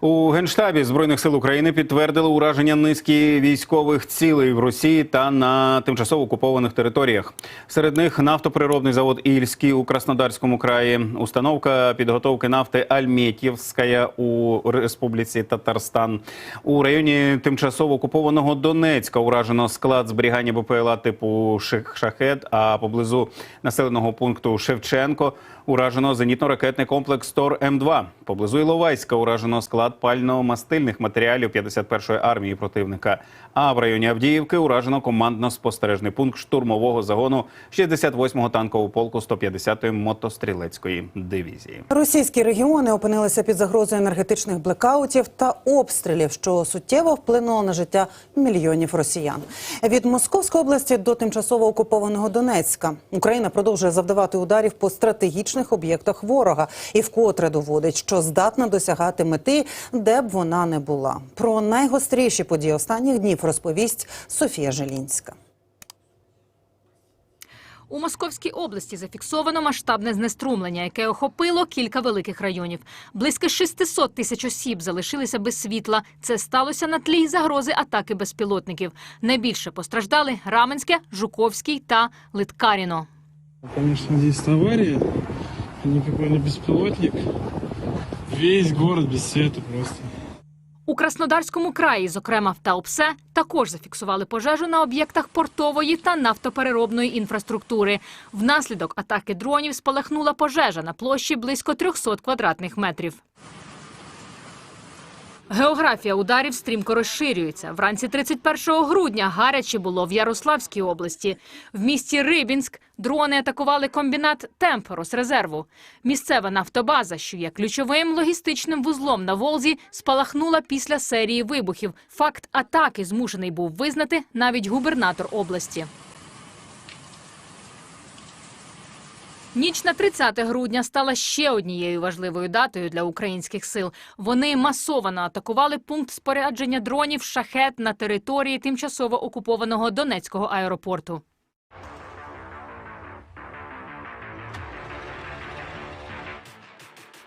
У генштабі збройних сил України підтвердили ураження низки військових цілей в Росії та на тимчасово окупованих територіях. Серед них нафтопереробний завод Ільський у Краснодарському краї, установка підготовки нафти Альметьєвська у Республіці Татарстан. У районі тимчасово окупованого Донецька уражено склад зберігання БПЛА типу «Ших- шахет. А поблизу населеного пункту Шевченко уражено зенітно-ракетний комплекс Тор М2. Поблизу Іловайська уражено склад пально-мастильних матеріалів 51-ї армії противника. А в районі Авдіївки уражено командно-спостережний пункт штурмового загону 68-го танкового полку 150-ї мотострілецької дивізії. Російські регіони опинилися під загрозою енергетичних блекаутів та обстрілів, що суттєво вплинуло на життя мільйонів росіян. Від Московської області до тимчасово окупованого Донецька Україна продовжує завдавати ударів по стратегічних об'єктах ворога і вкотре доводить, що здатна досягати мети, де б вона не була. Про найгостріші події останніх днів розповість Софія Желінська. У Московській області зафіксовано масштабне знеструмлення, яке охопило кілька великих районів. Близько 600 тисяч осіб залишилися без світла. Це сталося на тлі загрози атаки безпілотників. Найбільше постраждали Раменське, Жуковський та Литкаріно. Конечно, здесь авария, никакой не беспилотник. Весь город без света просто. У Краснодарському краї, зокрема в Таупсе, також зафіксували пожежу на об'єктах портової та нафтопереробної інфраструктури. Внаслідок атаки дронів спалахнула пожежа на площі близько 300 квадратних метрів. Географія ударів стрімко розширюється. Вранці 31 грудня гаряче було в Ярославській області. В місті Рибінськ дрони атакували комбінат «Темп» Росрезерву. Місцева нафтобаза, що є ключовим логістичним вузлом на Волзі, спалахнула після серії вибухів. Факт атаки змушений був визнати навіть губернатор області. Ніч на 30 грудня стала ще однією важливою датою для українських сил. Вони масово атакували пункт спорядження дронів шахет на території тимчасово окупованого Донецького аеропорту.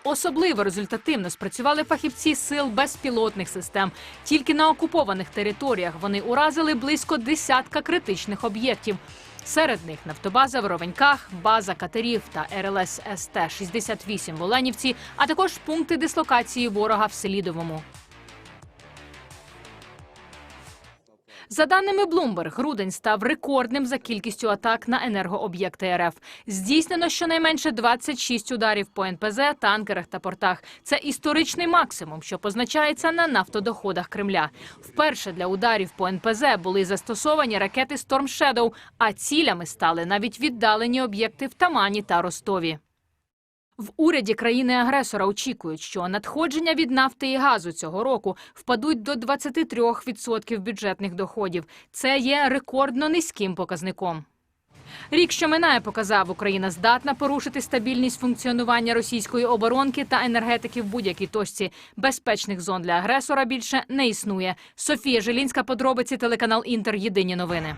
Особливо результативно спрацювали фахівці сил безпілотних систем. Тільки на окупованих територіях вони уразили близько десятка критичних об'єктів. Серед них нафтобаза в Ровеньках, база катерів та РЛС СТ-68 в Оленівці, а також пункти дислокації ворога в Селідовому. За даними Bloomberg, грудень став рекордним за кількістю атак на енергооб'єкти РФ. Здійснено щонайменше 26 ударів по НПЗ, танкерах та портах. Це історичний максимум, що позначається на нафтодоходах Кремля. Вперше для ударів по НПЗ були застосовані ракети Storm Shadow, а цілями стали навіть віддалені об'єкти в Тамані та Ростові. В уряді країни-агресора очікують, що надходження від нафти і газу цього року впадуть до 23% бюджетних доходів. Це є рекордно низьким показником. Рік, що минає, показав, Україна здатна порушити стабільність функціонування російської оборонки та енергетики в будь-якій точці. Безпечних зон для агресора більше не існує. Софія Желінська, подробиці, телеканал Інтер. Єдині новини.